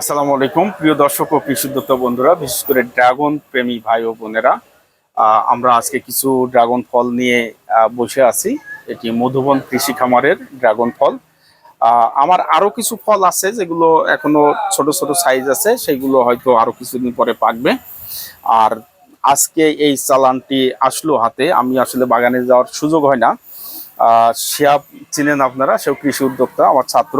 আসসালামু আলাইকুম। প্রিয় দর্শক ও কৃষিদত্ত বন্ধুরা, বিশেষ করে ড্রাগন প্রেমী ভাই ও বোনেরা আমরা আজকে কিছু ড্রাগন ফল নিয়ে বসে আছি। এটি মধুবন কৃষি খামারের ড্রাগন ফল। আমার আরও কিছু ফল আছে যেগুলো এখনও ছোট ছোট সাইজ আছে, সেগুলো হয়তো আরও কিছুদিন পরে পাকবে। আর আজকে এই চালানটি আসলো হাতে, আমি আসলে বাগানে যাওয়ার সুযোগ হয় না। শিয়াব চিনেন আপনারা, সেও কৃষি উদ্যোক্তা, আমার ছাত্র।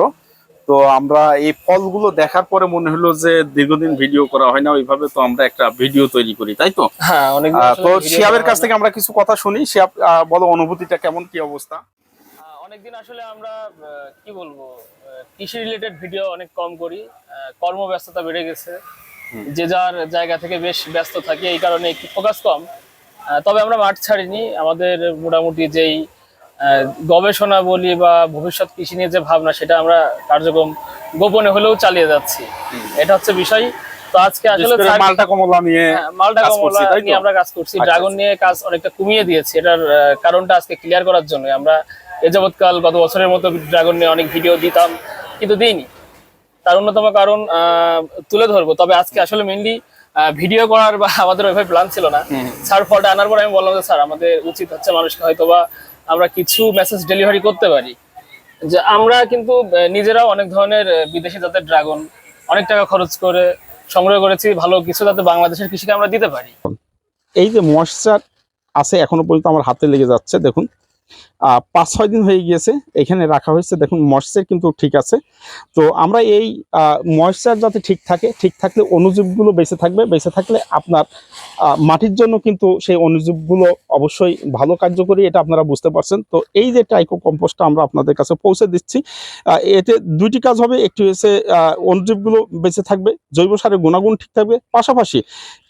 তো আমরা এই ফলগুলো দেখার পরে মনে হলো যে দীর্ঘদিন ভিডিও করা হয় না ওইভাবে তো আমরা একটা ভিডিও তৈরি করি তাই তো? হ্যাঁ অনেক তো শিয়াবের কাছ থেকে আমরা কিছু কথা শুনি। শিয়াব বলো অনুভূতিটা কেমন কি অবস্থা? অনেকদিন আসলে আমরা আহ, কি বলব কৃষি রিলেটেড ভিডিও অনেক কম করি কর্মব্যস্ততা বেড়ে গেছে। যে যার জায়গা থেকে বেশ ব্যস্ত থাকি এই কারণে একটু ফোকাস কম। তবে আমরা মাঠ ছাড়িনি। আমাদের মোটামুটি যেই গবেষণা বলি বা ভবিষ্যৎ কৃষি নিয়ে যে ভাবনা সেটা আমরা কার্যক্রম গোপনে হলেও চালিয়ে যাচ্ছি। এটা হচ্ছে বিষয়। তো আজকে আসলে মালটা কমলা নিয়ে হ্যাঁ, মালটা কমলা? নিয়ে আমরা কাজ করছি। আচ্ছা, ড্রাগন আচ্ছা। নিয়ে কাজ অনেকটা কমিয়ে দিয়েছি। এটার কারণটা আজকে ক্লিয়ার করার জন্য। আমরা এ যাবৎকাল গত বছরের মতো ড্রাগন নিয়ে অনেক ভিডিও দিতাম কিন্তু দিইনি। তার অন্যতম কারণ আহ, তুলে ধরবো। তবে আজকে আসলে মেনলি ভিডিও করার বা আমাদের ওইভাবে প্ল্যান ছিল না। স্যার ফলটা আনার পর আমি বললাম যে স্যার আমাদের উচিত হচ্ছে মানুষকে হয়তো বা আমরা কিছু মেসেজ ডেলিভারি করতে পারি। যে আমরা কিন্তু নিজেরাও অনেক ধরনের বিদেশি জাতের ড্রাগন অনেক টাকা খরচ করে সংগ্রহ করেছি ভালো কিছু যাতে বাংলাদেশের কৃষিকে আমরা দিতে পারি। এই যে ময়শ্চার আছে এখনও পর্যন্ত আমার হাতে লেগে যাচ্ছে দেখুন। পাঁচ ছয় দিন হয়ে গিয়েছে, এখানে রাখা হয়েছে। দেখুন ময়শ্চার কিন্তু ঠিক আছে। তো আমরা এই ময়শ্চার যাতে ঠিক থাকে, ঠিক থাকলে অনুজীবগুলো বেঁচে থাকবে। বেঁচে থাকলে আপনার মাটির জন্য কিন্তু সেই অনুজীবগুলো অবশ্যই ভালো কার্যকরী, এটা আপনারা বুঝতে পারছেন। তো এই যে টাইকো কম্পোস্টটা আমরা আপনাদের কাছে পৌঁছে দিচ্ছি এতে দুইটি কাজ হবে। একটি হচ্ছে অনুজীবগুলো বেঁচে থাকবে, জৈব সারের গুণাগুণ ঠিক থাকবে। পাশাপাশি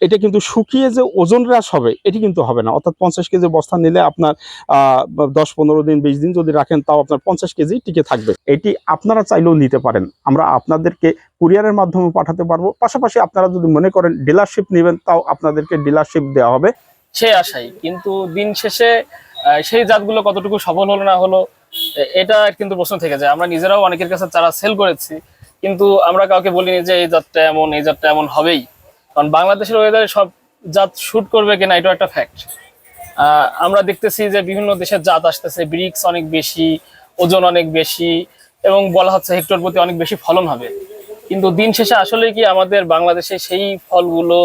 এটা কিন্তু শুকিয়ে যে ওজন হ্রাস হবে, এটি কিন্তু হবে না। অর্থাৎ পঞ্চাশ কেজি বস্তা নিলে আপনার দশ পনেরো দিন, বিশ দিন যদি রাখেন, তাও আপনার পঞ্চাশ কেজি টিকে থাকবে। এটি আপনারা চাইলেও নিতে পারেন। আমরা আপনাদেরকে কুরিয়ারের মাধ্যমে পাঠাতে পারব। পাশাপাশি আপনারা যদি মনে করেন ডিলারশিপ নেবেন, তাও আপনাদেরকে ডিলারশিপ দেওয়া হবে। সে আশাই। কিন্তু দিন শেষে সেই জাতগুলো কতটুকু সফল হলো না হলো এটা কিন্তু প্রশ্ন থেকে যায়। আমরা নিজেরাও অনেকের কাছে চারা সেল করেছি, কিন্তু আমরা কাউকে বলিনি যে এই জাতটা এমন, এই জাতটা এমন হবেই। কারণ বাংলাদেশের ওয়েদারে সব জাত শুট করবে কিনা এটা একটা ফ্যাক্ট আমরা দেখতেছি যে বিভিন্ন দেশের জাত আসতেছে, ব্রিক্স অনেক বেশি, ওজন অনেক বেশি, এবং বলা হচ্ছে হেক্টর প্রতি অনেক বেশি ফলন হবে। কিন্তু দিন শেষে আসলে কি আমাদের বাংলাদেশে সেই ফলগুলো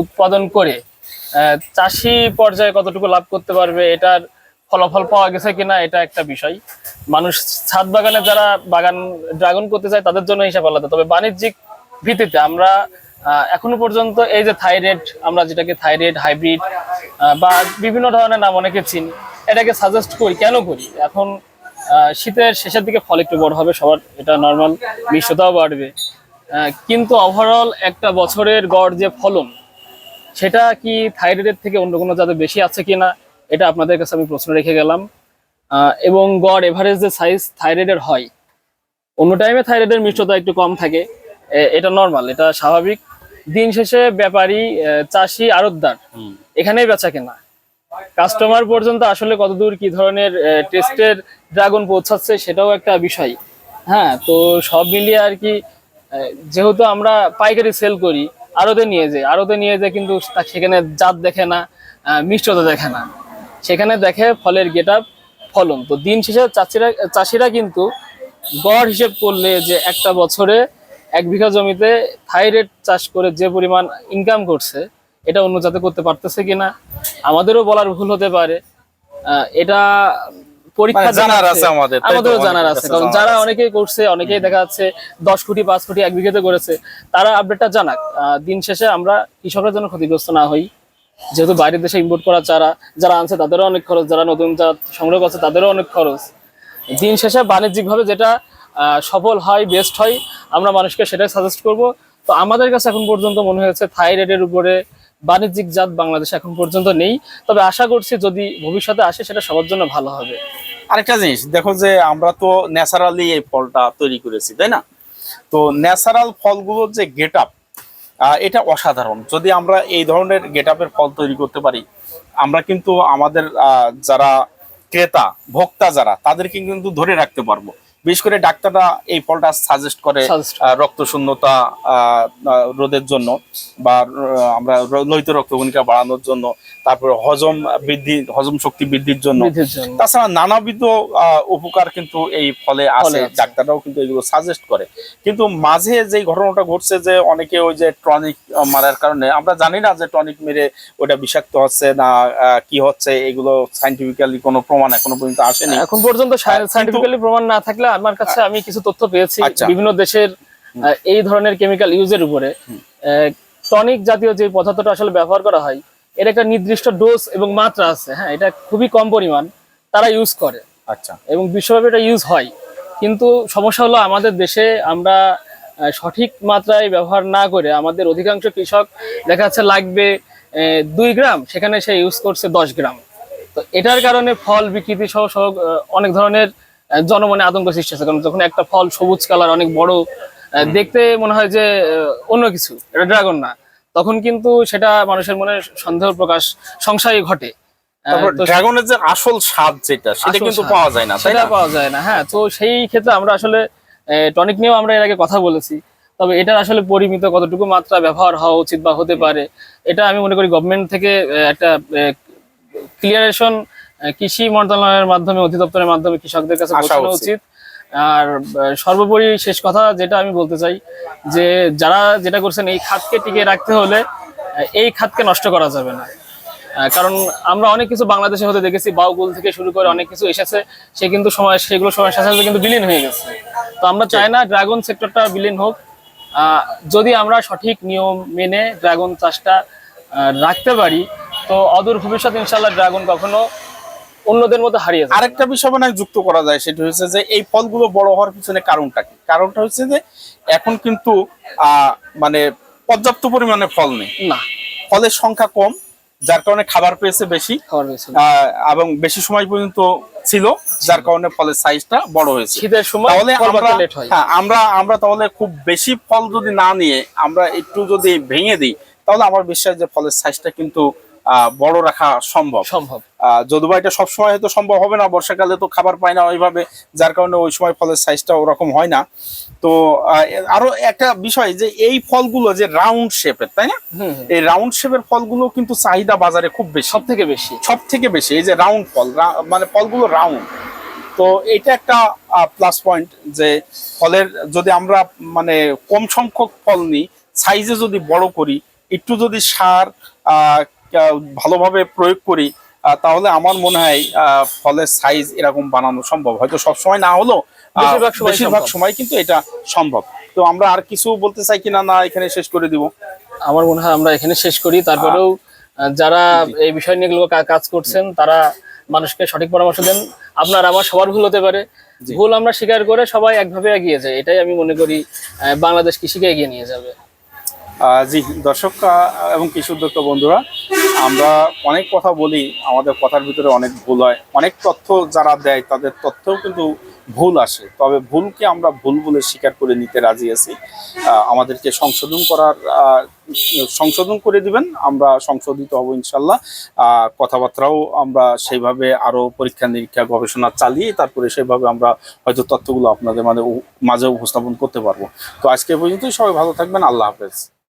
উৎপাদন করে চাষি পর্যায়ে কতটুকু লাভ করতে পারবে, এটার ফলাফল পাওয়া গেছে কিনা, এটা একটা বিষয়। মানুষ ছাদ বাগানে যারা বাগান, ড্রাগন করতে চায়, তাদের জন্য হিসাব আলাদা। তবে বাণিজ্যিক ভিত্তিতে আমরা এখনও পর্যন্ত এই যে থাইরয়েড, আমরা যেটাকে থাইরয়েড, হাইব্রিড বা বিভিন্ন ধরনের নাম অনেকে চিনি। এটাকে সাজেস্ট করি, কেন করি? এখন শীতের শেষের দিকে ফল একটু বড় হবে, সবার এটা নর্মাল মিষ্টতাও বাড়বে। কিন্তু ওভারঅল একটা বছরের গড় যে ফলন, সেটা কি থাইরয়েডের থেকে অন্য কোনো জাতে বেশি আছে কি না এটা আপনাদের কাছে আমি প্রশ্ন রেখে গেলাম। এবং গড় এভারেজ যে সাইজ থাইরয়েডের হয়, অন্য টাইমে থাইরয়েডের মিষ্টতা একটু কম থাকে এটা নর্মাল এটা স্বাভাবিক। দিন শেষে ব্যাপারী চাষি, আড়তদার এখানেই বেচা কেনা। কাস্টমার পর্যন্ত আসলে কতদূর কি ধরনের টেস্টের ড্রাগন পৌঁছাচ্ছে সেটাও একটা বিষয়। হ্যাঁ তো সব মিলিয়ে আর কি যেহেতু আমরা পাইকারি সেল করি, আড়তে নিয়ে যাই, আড়তে নিয়ে যাই কিন্তু সেখানে জাত দেখে না মিষ্টতা দেখে না। সেখানে দেখে ফলের গেট ফলন। তো দিন শেষে চাষিরা চাষিরা কিন্তু গড় হিসেব করলে যে একটা বছরে এক বিঘা জমিতে থাইরয়েড চাষ করে যে পরিমাণ ইনকাম করছে এটা অন্য জাতে করতে পারতেছে কিনা আমাদেরও বলার ভুল হতে পারে। এটা পরীক্ষা মানে জানার আছে আমাদের, আমাদেরও জানার আছে। কারণ যারা অনেকেই করছে অনেকেই দেখা যাচ্ছে দশ কোটি পাঁচ কোটি এক বিঘাতে করেছে তারা আপডেটটা জানাক। দিন শেষে আমরা কৃষকরা যেন ক্ষতিগ্রস্ত না হই। যেহেতু বাইরের দেশে ইম্পোর্ট করা চারা যারা আনছে তাদেরও অনেক খরচ যারা নতুন জাত সংগ্রহ করছে তাদেরও অনেক খরচ। দিন শেষে বাণিজ্যিকভাবে যেটা আহ, সফল হয় বেস্ট হয় আমরা মানুষকে সেটাই সাজেস্ট করব। তো আমাদের কাছে এখন পর্যন্ত মনে হয়েছে থাইরয়েডের উপরে বাণিজ্যিক জাত বাংলাদেশে এখন পর্যন্ত নেই। তবে আশা করছি যদি ভবিষ্যতে আসে, সেটা সবার জন্য ভালো হবে। আরেকটা জিনিস, দেখো যে আমরা তো ন্যাচারালি এই ফলটা তৈরি করেছি, তাই না? তো ন্যাচারাল ফলগুলোর যে গেট আপ এটা অসাধারণ। যদি আমরা এই ধরনের গেট আপের ফল তৈরি করতে পারি, আমরা কিন্তু আমাদের যারা ক্রেতা, ভোক্তা যারা, তাদেরকে কিন্তু ধরে রাখতে পারব। বিশেষ করে ডাক্তাররা এই ফলটা সাজেস্ট করে রক্ত শূন্যতা রোধের জন্য বা আমরা লোহিত রক্তকণিকা বাড়ানোর জন্য তারপরে হজম বৃদ্ধি হজম শক্তি বৃদ্ধির জন্য। তাছাড়া নানাবিধ উপকার কিন্তু এই ফলে আছে। ডাক্তাররাও কিন্তু এগুলো সাজেস্ট করে। কিন্তু মাঝে যে ঘটনাটা ঘটছে যে অনেকে ওই যে টনিক মারার কারণে আমরা জানি না যে টনিক মেরে ওটা বিষাক্ত হচ্ছে না কি হচ্ছে এগুলো সাইন্টিফিক্যালি কোনো প্রমাণ এখনও পর্যন্ত আসেনি। এখন পর্যন্ত সাইন্টিফিক্যালি প্রমাণ না থাকলে আমার কাছে আমি কিছু তথ্য পেয়েছি আচ্ছা। বিভিন্ন দেশের এই ধরনের কেমিক্যাল ইউজের উপরে। টনিক জাতীয় যে পদার্থটা আসলে ব্যবহার করা হয় এর একটা নির্দিষ্ট ডোজ এবং মাত্রা আছে হ্যাঁ এটা খুবই কম পরিমাণ তারা ইউজ করে। আচ্ছা। এবং বিশ্বব্যাপী এটা ইউজ হয়। কিন্তু সমস্যা হলো আমাদের দেশে আমরা সঠিক মাত্রায় ব্যবহার না করে আমাদের অধিকাংশ কৃষক দেখা যাচ্ছে লাগবে দুই গ্রাম সেখানে সে ইউজ করছে দশ গ্রাম। তো এটার কারণে ফল বিকৃতি সহ সহ অনেক ধরনের জনমনে আতঙ্ক সৃষ্টি হচ্ছে কারণ যখন একটা ফল সবুজ কালার অনেক বড় দেখতে মনে হয় যে অন্য কিছু এটা ড্রাগন না। তখন কিন্তু সেটা মানুষের মনে সন্দেহ প্রকাশ সংশয় ঘটে। ড্রাগনের যে আসল স্বাদ যেটা সেটা কিন্তু পাওয়া যায় না তাই সেটা না? পাওয়া যায় না হ্যাঁ তো সেই ক্ষেত্রে আমরা আসলে টনিক নিয়েও আমরা এর আগে কথা বলেছি। তবে এটার আসলে পরিমিত কতটুকু মাত্রা ব্যবহার হওয়া উচিত বা হতে পারে এটা আমি মনে করি গভর্নমেন্ট থেকে একটা ক্লিয়ারেশন কৃষি মন্ত্রণালয়ের মাধ্যমে অধিদপ্তরের মাধ্যমে কৃষকদের কাছে পৌঁছানো উচিত। আর সর্বোপরি শেষ কথা যেটা আমি বলতে চাই যে যারা যেটা করছেন এই খাতকে টিকে রাখতে হলে এই খাতকে নষ্ট করা যাবে না। কারণ আমরা অনেক কিছু বাংলাদেশে হতে দেখেছি বাউগুল থেকে শুরু করে অনেক কিছু এসেছে সে কিন্তু সময় সেগুলো সময়ের সাথে সাথে কিন্তু বিলীন হয়ে গেছে। তো আমরা চাই না ড্রাগন সেক্টরটা বিলীন হোক। আহ, যদি আমরা সঠিক নিয়ম মেনে ড্রাগন চাষটা রাখতে পারি তো অদূর ভবিষ্যৎ ইনশাল্লাহ ড্রাগন কখনো অন্যদের মধ্যে হারিয়ে না। আরেকটা বিষয় মানে যুক্ত করা যায় সেটা হচ্ছে যে এই ফলগুলো বড় হওয়ার পিছনে কারণটা কি? কারণটা হচ্ছে যে এখন কিন্তু মানে পর্যাপ্ত পরিমাণে ফল নেই। না। ফলের সংখ্যা কম যার কারণে খাবার পেয়েছে বেশি এবং বেশি সময় পর্যন্ত ছিল যার কারণে ফলের সাইজটা বড় হয়েছে। শীতের সময় তাহলে আমরা হয়। আমরা আমরা তাহলে খুব বেশি ফল যদি না নিয়ে আমরা একটু যদি ভেঙে দিই তাহলে আমার বিশ্বাস যে ফলের সাইজটা কিন্তু বড় রাখা সম্ভব। সম্ভব। যদিও বা এটা সবসময় হয়তো সম্ভব হবে না বর্ষাকালে তো খাবার পায় না ওইভাবে যার কারণে ওই সময় ফলের সাইজটা ওরকম হয় না। তো আরও একটা বিষয় যে এই ফলগুলো যে রাউন্ড শেপের তাই না। এই রাউন্ড শেপের ফলগুলো কিন্তু চাহিদা বাজারে খুব বেশি। সব থেকে বেশি। সব থেকে বেশি এই যে রাউন্ড ফল মানে ফলগুলো রাউন্ড তো এটা একটা প্লাস পয়েন্ট যে ফলের যদি আমরা মানে কম সংখ্যক ফল নিই সাইজে যদি বড় করি একটু যদি সার ভালোভাবে প্রয়োগ করি তাহলে আমার মনে হয় ফলের সাইজ এরকম বানানো সম্ভব। হয়তো সব সময় না হলেও বেশিরভাগ সময় কিন্তু এটা সম্ভব। তো আমরা আর কিছু বলতে চাই কিনা না এখানে শেষ করে দিব? আমার মনে হয় আমরা এখানে শেষ করি। তারপরেও যারা এই বিষয় নিয়ে কাজ করছেন তারা মানুষকে সঠিক পরামর্শ দেন। আপনার আমার সবার ভুল হতে পারে। ভুল আমরা স্বীকার করে সবাই একভাবে এগিয়ে যায়। এটাই আমি মনে করি বাংলাদেশ কৃষিকে এগিয়ে নিয়ে যাবে। জি দর্শক এবং কৃষি উদ্যোক্তা বন্ধুরা আমরা অনেক কথা বলি, আমাদের কথার ভিতরে অনেক ভুল হয়। অনেক তথ্য যারা দেয়, তাদের তথ্যও কিন্তু ভুল আসে। তবে ভুলকে আমরা ভুল বলে স্বীকার করে নিতে রাজি আছি। আমাদেরকে সংশোধন করার সংশোধন করে দিবেন, আমরা সংশোধিত হব ইনশাল্লাহ। কথাবার্তাও আমরা সেইভাবে আরও পরীক্ষা নিরীক্ষা, গবেষণা চালিয়ে তারপরে সেইভাবে আমরা হয়তো তথ্যগুলো আপনাদের মানে মাঝে উপস্থাপন করতে পারব। তো আজকে পর্যন্তই, সবাই ভালো থাকবেন, আল্লাহ হাফেজ।